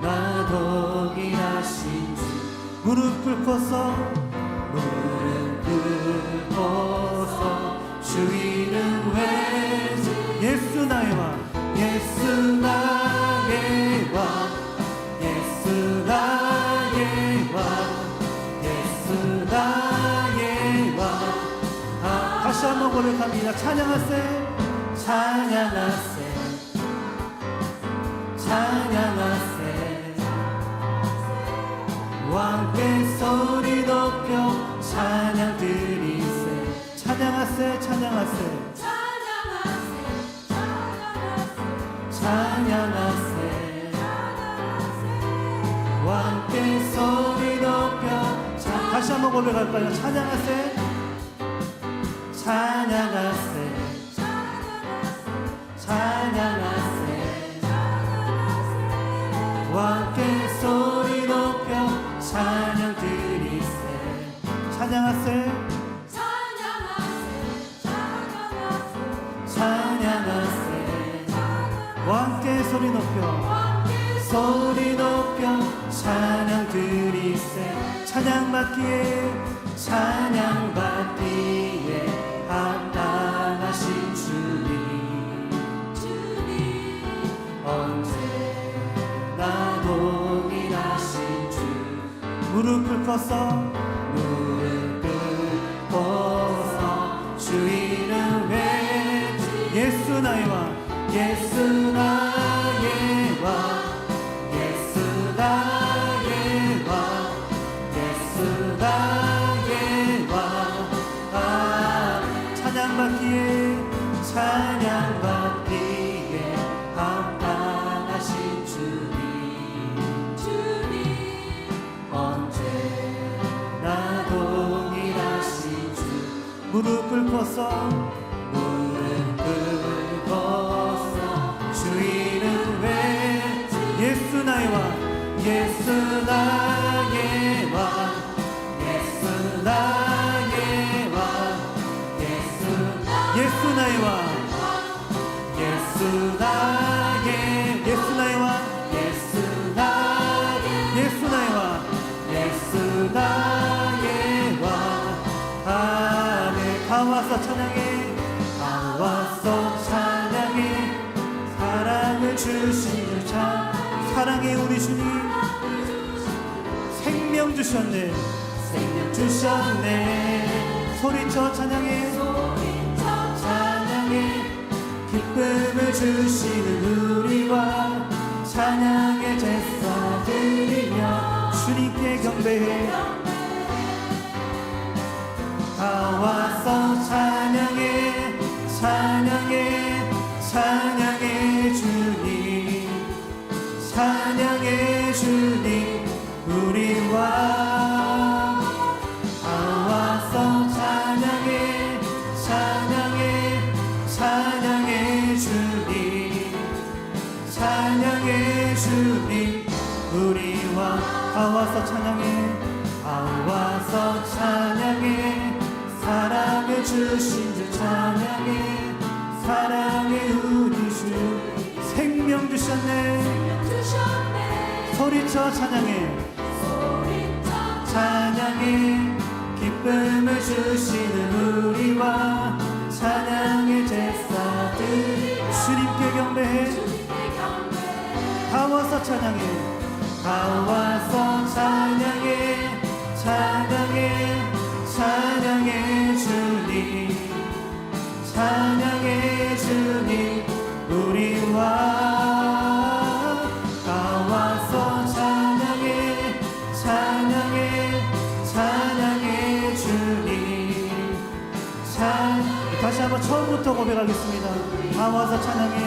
나 동일하신 주 무릎 꿇고서 무릎 꿇고서 주 이름 외치 예수 나의 왕 예수 나의 왕 예수 나의 왕 예수 나의 왕. 아, 다시 한번 고백합니다. 찬양하세 찬양하세 찬양하세. 왕께 소리 높여 찬양 드리세. 찬양하세 찬양하세. 찬양하세. 왕께 소리 높여 자, 다시 한번 고백할까요. 찬양하세. 찬양하세. 찬양하세 찬양하세 찬양하세 왕께 소리 높여. 소리 높여 찬양 드리세 찬양 받기에 찬양 받기에 합당하신 주님. 언제나 동일하신 주. 무릎 꿇고서 예수 나의 왕 예수 나의 왕 예수 나의 왕 예수 나의 왕 아, 찬양받기에 찬양받기에 합당하신 주님 언제나 동일하신 주. 무릎 꿇고서 예수 나의 왕 예수 나의 왕 주셨네. 생명 주셨네. 소리쳐 찬양해. 찬양해. 기쁨을 주시는 우리와 찬양의 제사 드리며 주님께 경배해 소리쳐 찬양해. 찬양해. 기쁨을 주시는 우리와 찬양의 제사들. 주님께 경배해. 다 와서 찬양해. 다 와서 찬양해. 찬양해. 찬양해 주님. 찬양 처음부터 고백하겠습니다. 다 와서 찬양해.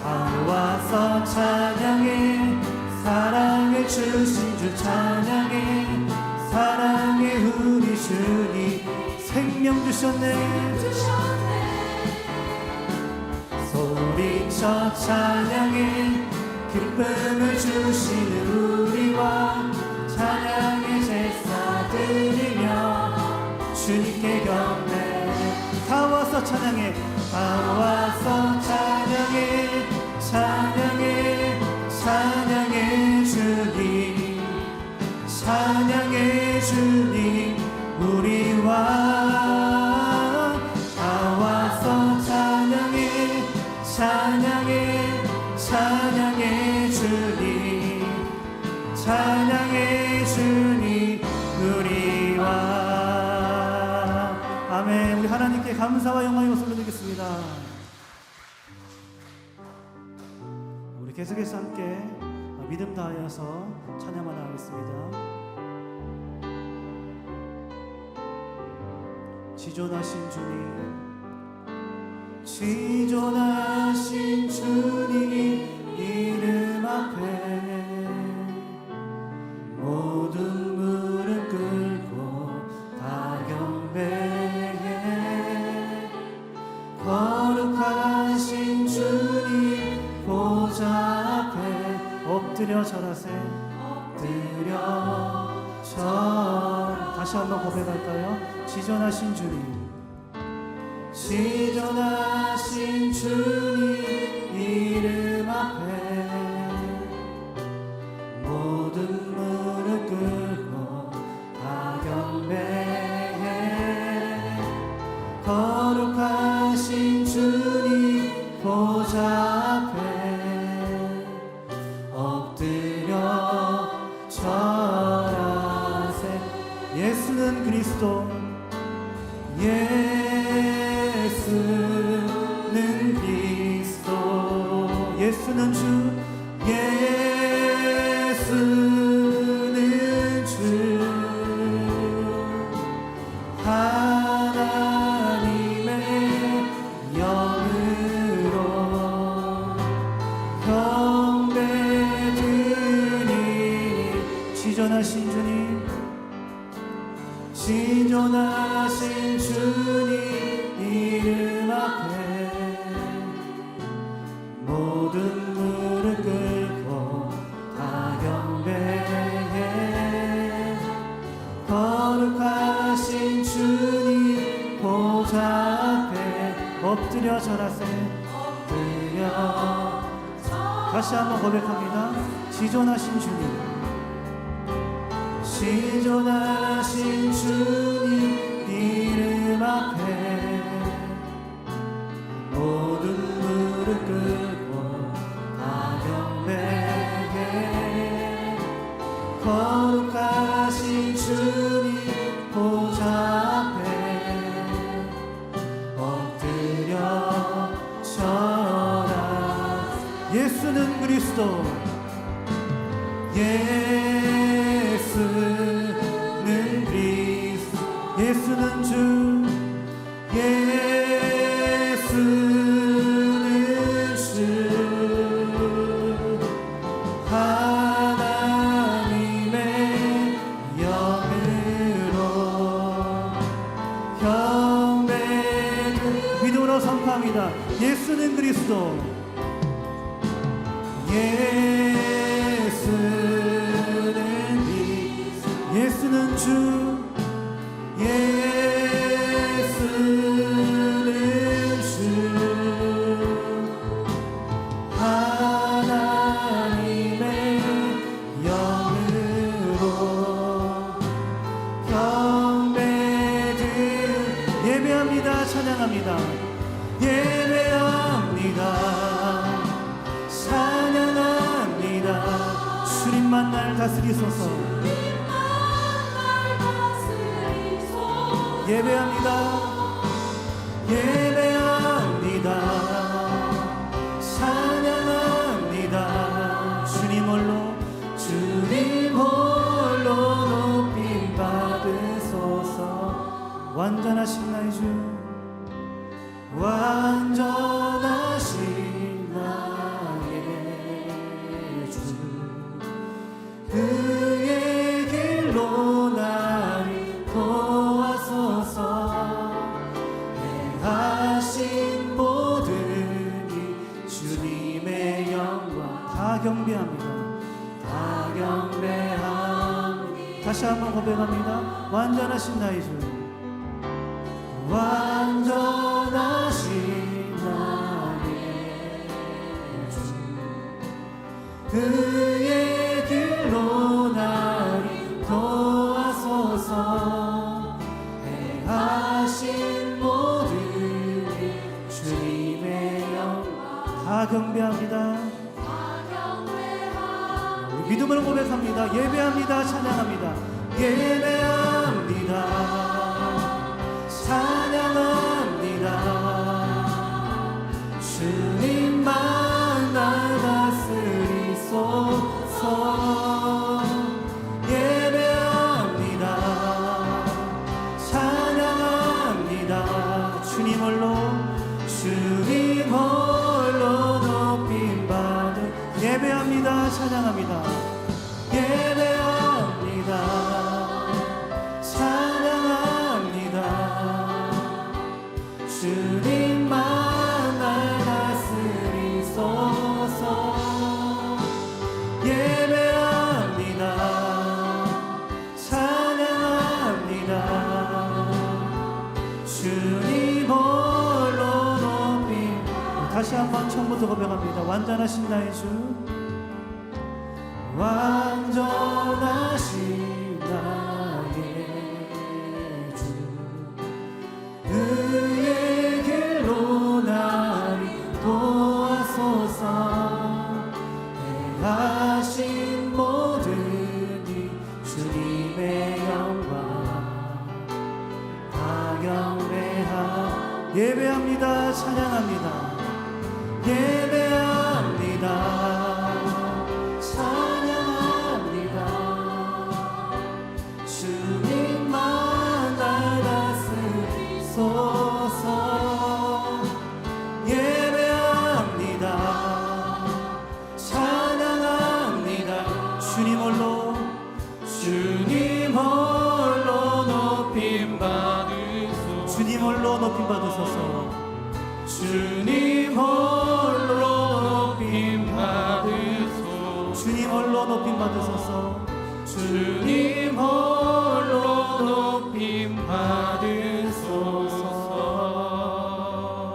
다 와서 찬양해. 사랑을 주신 주 찬양해. 사랑의 우리 주님 생명 주셨네. 소리쳐 찬양해 기쁨을 주시는 우리와 찬양의 제사 드리며 주님께 경배 찬양해. 다 와서 우리 하나님께 감사와 영광의 것을 올려드리겠습니다. 우리 계속해서 함께 믿음 다하여서 찬양하나 하겠습니다. 지존하신 주님 지존하신 주님 예수는 그리스도. 예수는 주. 예수는 주. 하나님의 영으로 경배드니 지존하신 주님 지존하신 주님 이름 앞에 모든 무릎 꿇고 다 경배해. 거룩하신 주님 보좌 앞에 엎드려 절하세. 엎드려 다시 한번 고백합니다. 지존하신 주님 지존하신 주님 이름 앞에 모든 무릎 꿇고 다 경배해 거룩하신 주님 보좌 앞에 엎드려 절하 예수는 그리스도 예수는 그리스도 예배합니다. 예배합니다. 사랑합니다. 주님으로 주님으로 높임 받으소서. 완전하신 나의 주. 완전. 완전하신 나의 주 완전하신 나의 주 그의 길로 나를 도와소서. 행하신 모든 일 주님의 영광. 다 경배합니다. 믿음으로 고백합니다. 예배합니다. 찬양합니다. 예배합니다 예배합니다. 찬양합니다. 주님만 날 다스리소서 예배합니다. 찬양합니다. 주님 홀로 높이 다시 한번 처음부터 고백합니다. 완전하신 나의 주 완전하신 나의 주. 그의 길로 나를 도와소서. 행하신 모든 이 주님의 영광 다 경배하 예배합니다. 찬양합니다. 예배